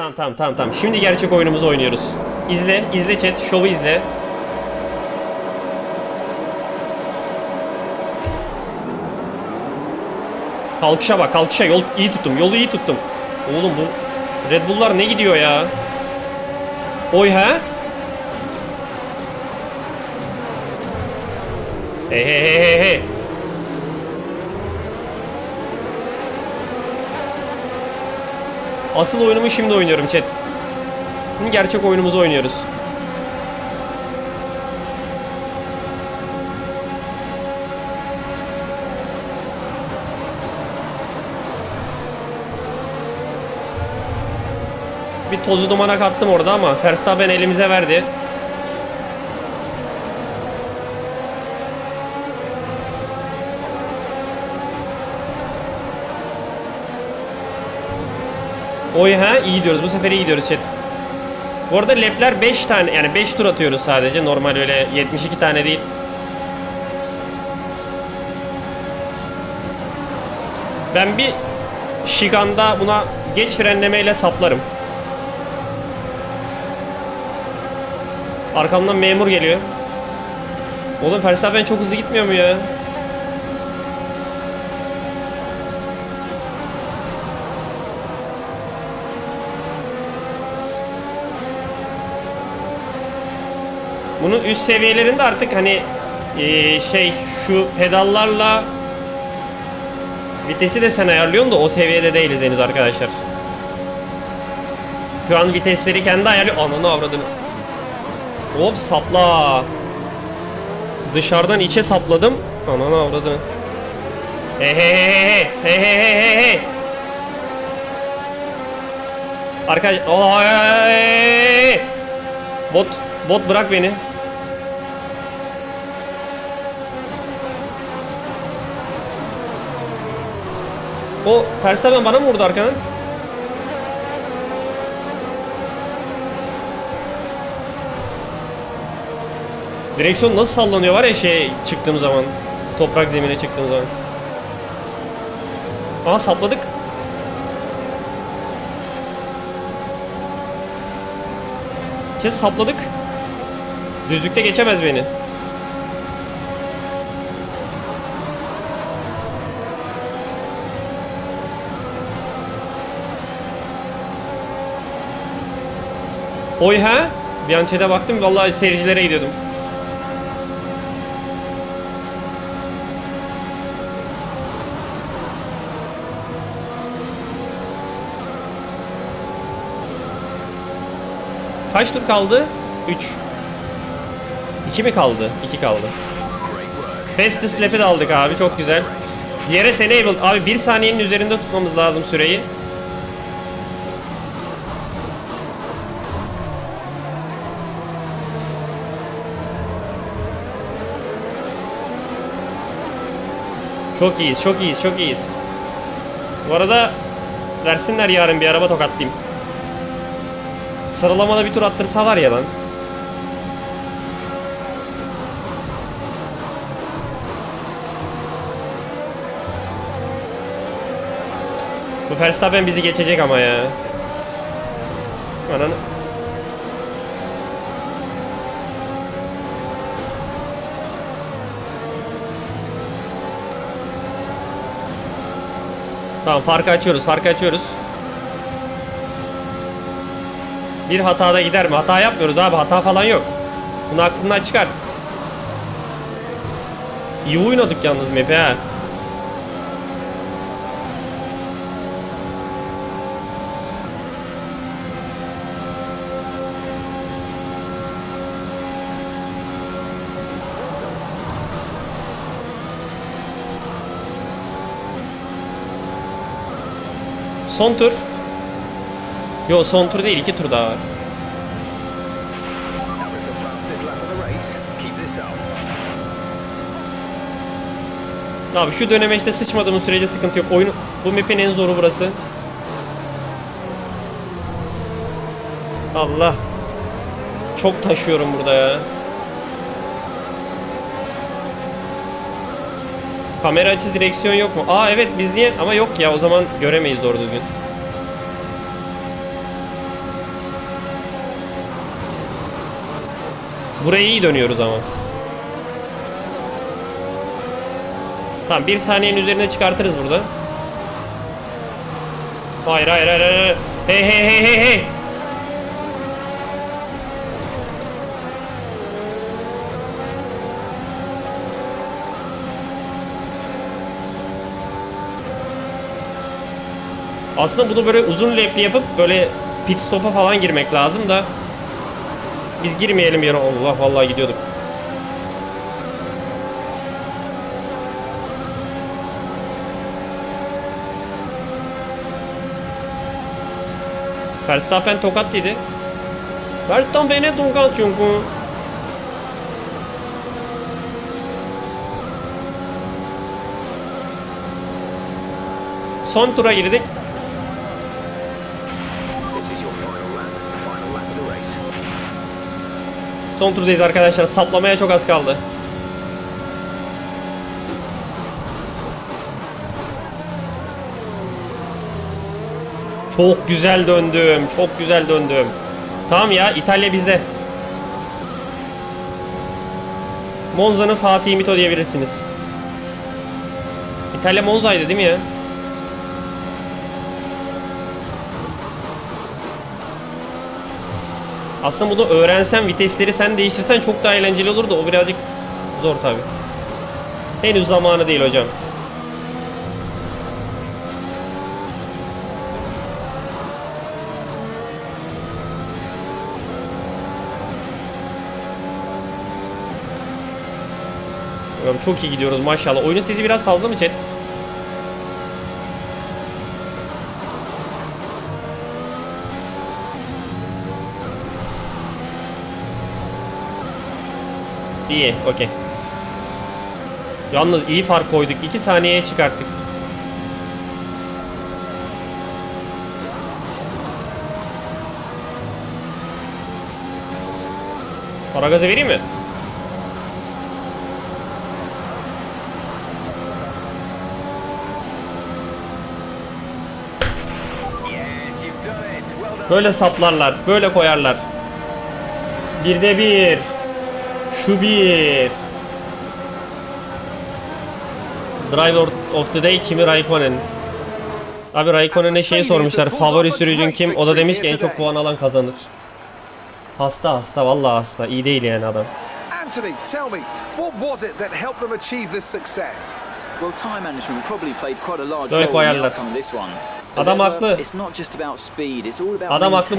Tamam tamam tamam tamam. Şimdi gerçek oyunumuzu oynuyoruz. İzle, izle chat, şovu izle. Kalkışa bak, kalkışa. Yol iyi tuttum, yolu iyi tuttum. Oğlum bu Red Bull'lar ne gidiyor ya? Oy ha? Hey hey hey hey hey. Asıl oyunumu şimdi oynuyorum chat. Şimdi gerçek oyunumuzu oynuyoruz. Bir tozu dumana kattım orada ama Verstappen elimize verdi. Oy ha iyi gidiyoruz. Bu sefer iyi gidiyoruz chat. Bu arada lepler 5 tane yani 5 tur atıyoruz sadece. Normal öyle 72 tane değil. Ben bir şiganda buna geç frenlemeyle saplarım. Arkamdan memur geliyor. Oğlum Verstappen çok hızlı gitmiyor mu ya? Bunun üst seviyelerinde artık hani eee, şey şu pedallarla vitesi de sen ayarlıyorsun da o seviyede değiliz henüz arkadaşlar. Şu an vitesleri kendi ayarlıyor. Ananı avradını. Hop sapla. Dışarıdan içe sapladım. Ananı avradını. Hey hey hey hey hey hey hey hey hey hey. Arkadaş, Oy! Bot, bot bırak beni. O Verstappen bana mı vurdu arkadan? Direksiyon nasıl sallanıyor var ya şey çıktığım zaman. Toprak zemine çıktığım zaman. Aha sapladık. Kes sapladık. Düzlükte geçemez beni. Oy ha? Bir an chat'e baktım vallahi seyircilere gidiyordum. Kaç tur kaldı? 3. 2 mi kaldı? 2 kaldı. Fastest lap'i de aldık abi çok güzel. Yere enabled. Abi 1 saniyenin üzerinde tutmamız lazım süreyi. Çok iyiyiz, çok iyiyiz, çok iyiyiz. Bu arada versinler yarın bir araba tokatlayayım. Sıralamada bir tur attırsalar ya lan. Bu Verstappen bizi geçecek ama ya. Ananı. Tamam farkı açıyoruz, farkı açıyoruz. Bir hatada gider mi? Hata yapmıyoruz abi. Hata falan yok. Bunu aklından çıkar. İyi oynadık yalnız map'i ha. Son tur. Yo son tur değil iki tur daha var. Abi şu döneme işte sıçmadığımız sürece sıkıntı yok. Oyun bu map'in en zoru burası. Allah. Çok taşıyorum burada ya. Kamera açı direksiyon yok mu? Aa evet biz niye? Ama yok ya o zaman göremeyiz doğru düzgün. Buraya iyi dönüyoruz ama. Tamam bir saniyenin üzerine çıkartırız burada. Hayır hayır hayır hayır. Hey hey hey hey hey. Aslında bunu böyle uzun lepli yapıp böyle pit stop'a falan girmek lazım da biz girmeyelim yere. Allah vallahi gidiyorduk. Verstappen tokat yedi. Verstappen'e tokat çünkü. Son tura girdik. Son turdayız arkadaşlar. Saplamaya çok az kaldı. Çok güzel döndüm. Çok güzel döndüm. Tamam ya İtalya bizde. Monza'nın Fatih Mito diyebilirsiniz. İtalya Monza'ydı değil mi ya? Aslında bunu öğrensen vitesleri sen değiştirsen çok daha eğlenceli olur da o birazcık zor tabi. Henüz zamanı değil hocam. Çok iyi gidiyoruz maşallah. Oyunun sesi biraz fazla mı chat? İyi, okey. Yalnız iyi fark koyduk. 2 saniyeye çıkarttık. Para gazı vereyim mi? Böyle saplarlar, böyle koyarlar. Bir de bir. Şu bir. Driver of the day Kimi Raikkonen. Abi Raikkonen'e şey sormuşlar. Favori sürücün kim? O da demiş ki en çok puan alan kazanır. Hasta hasta vallahi hasta. İyi değil yani adam. Anthony, tell me, what was it that helped them achieve this success? Well, time management probably played quite a large role in the outcome of this one. Adam haklı. It's not just about speed, it's all about Adam haklı